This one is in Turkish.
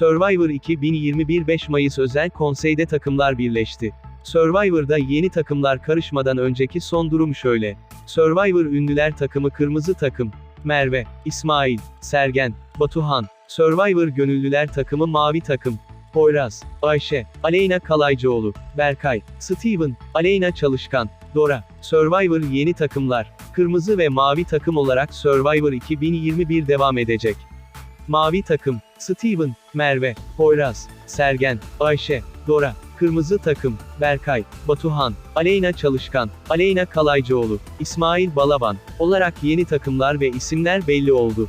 Survivor 2021 5 Mayıs özel konseyde takımlar birleşti. Survivor'da yeni takımlar karışmadan önceki son durum şöyle. Survivor ünlüler takımı kırmızı takım. Merve, İsmail, Sergen, Batuhan. Survivor gönüllüler takımı mavi takım. Poyraz, Ayşe, Aleyna Kalaycıoğlu, Berkay, Steven, Aleyna Çalışkan, Dora. Survivor yeni takımlar. Kırmızı ve mavi takım olarak Survivor 2021 devam edecek. Mavi takım, Steven, Merve, Poyraz, Sergen, Ayşe, Dora. Kırmızı takım, Berkay, Batuhan, Aleyna Çalışkan, Aleyna Kalaycıoğlu, İsmail Balaban olarak yeni takımlar ve isimler belli oldu.